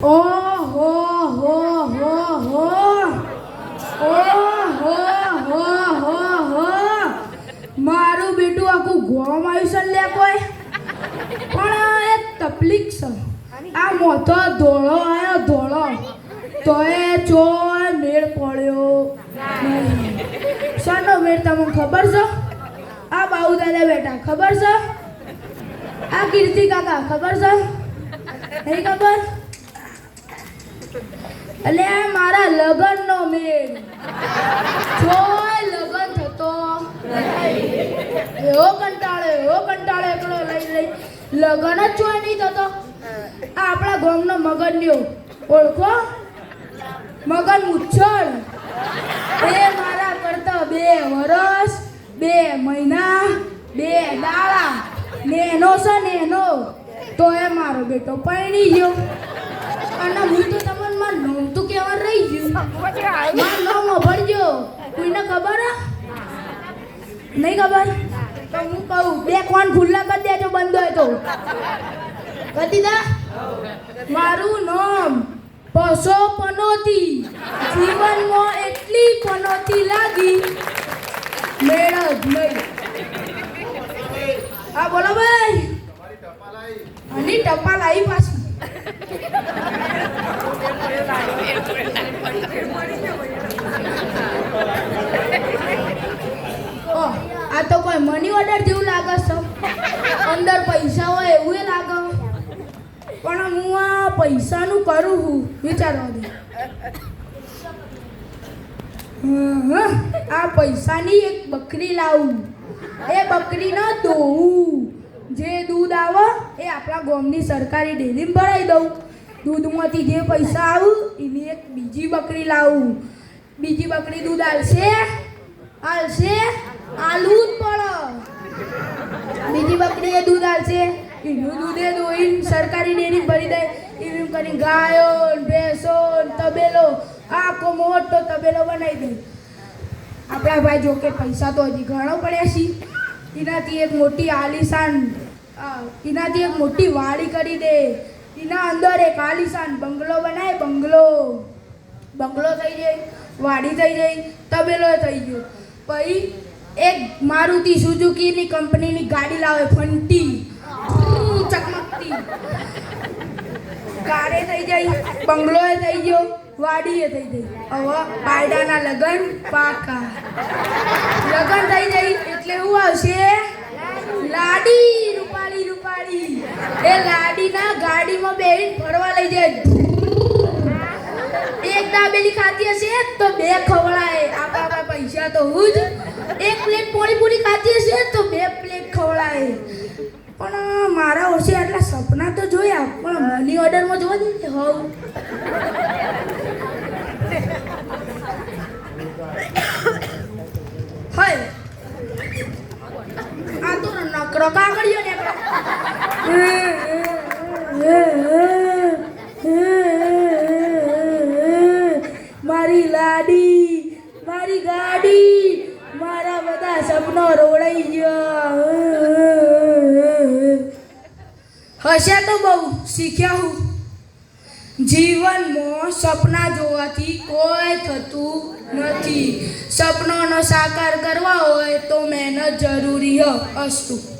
ઓ હો હો હો. હો ઓ હો હો હો. હો મારું બેટું આખું ગોમ આવ્યું છે લે કોઈ. પણ એ તકલીફ છે. આ મોટો ધોળો આવ્યો ધોળો. તો એ ચોય મેળ પડ્યો શાનો મેળ તમને ખબર છે? આ બાઉ દાદા બેટા ખબર છે? આ કીર્તિ કાકા ખબર છે? નહીં ખબર? એટલે મારા લગનનો મેળ જો લગન થતો, એવો કંટાળે એવો કંટાળે એકડો લઈ લઈ. લગન જ જોઈ નહીં થતો. આ આપણા ગામનો મગનયો ઓળખો? મગન મુચ્છળ એ મારા કરતા બે વરસ, બે મહિના, બે દાડા. નેનો છે નેનો. તો એ મારો બેટો પૈણી ગયો. અને હું તો તમને મારું નામ તો કહેવા રહી ગયું મારું નામ અભરજો. કોઈને ખબર નહીં ખબર? તો હું કહું બે કોણ ખુલ્લા કરી દેજો બંધ હોય તો. દીધા મારું નામ પસો પનોતી. જીવનમાં એટલી પનોતી લાગી. મેળ જ નહીં. હા બોલો ભાઈ. અને ટપાલ આવી પાછી. આ તો કોઈ મની ઓર્ડર જેવું લાગે છે. અંદર પૈસા હોય એવું લાગે. પણ હું આ પૈસાનું કરું છું વિચારવા દે. હં, હં, આ પૈસાની એક બકરી લાવું. એ બકરીનો દોવું જે દૂધ આવે એ આપણા ગામની સરકારી ડેરીમાં ભરાઈ દઉં. દૂધમાંથી જે પૈસા આવું, એની એક બીજી બકરી લાવું. બીજી બકરી દૂધ આલશે? આલશે? આલવું જ પડે. બીજી એ દૂધ આલશે? એનું દૂધે દોઈને સરકારી ડેરી ભરી દે. એમ કરી ગાયો, ભેંસો, તબેલો, આખો મોટો તબેલો બનાવી દે. આપણા ભાઈ જો કે પૈસા તો હજી ઘણો પડ્યા છે. એનાથી એક મોટી આલિશાન એનાથી એક મોટી વાડી કરી દે. એના અંદર એક આલિશાન બંગલો બનાય, બંગલો બંગલો થઈ જાય, વાડી થઈ જાય, તબેલો થઈ ગયો. પછી એક મારુતિ સુઝુકીની કંપનીની ગાડી લાવે, ફંટી. ચકમકતી. કારે થઈ જાય, બંગલોએ થઈ ગયો, વાડીએ થઈ ગઈ. હવે પાયડાના લગન પાકા. લગન થઈ જાય એટલે શું આવશે? લાડી. રૂપાળી રૂપાળી. એ લાડીના ગાડીમાં બેહીને ફરવા લઈ જાય. એક દાબેલી ખાતી હશે તો બે ખવડાય. આપણા આપણા પૈસા તો હું જ. એક પ્લેટ પોળી પૂરી ખાતી હશે તો બે પ્લેટ ખવડાય. પણ મારા ઓછે આટલા સપના તો જોયા, પણ મની ઓર્ડરમાં જોવા દે ને હવ હોય આ તો નકરો કાગળિયો ને મારી લાડી મારી ગાડી, મારા બધા સપનો રોડાઈ ગયા. હશે તો બહુ, શીખ્યા હું. જીવનમાં સપના જોવાથી કોઈ થતું નથી. સપનોનો સાકાર કરવા હોય તો મહેનત જરૂરી અસ્તુ.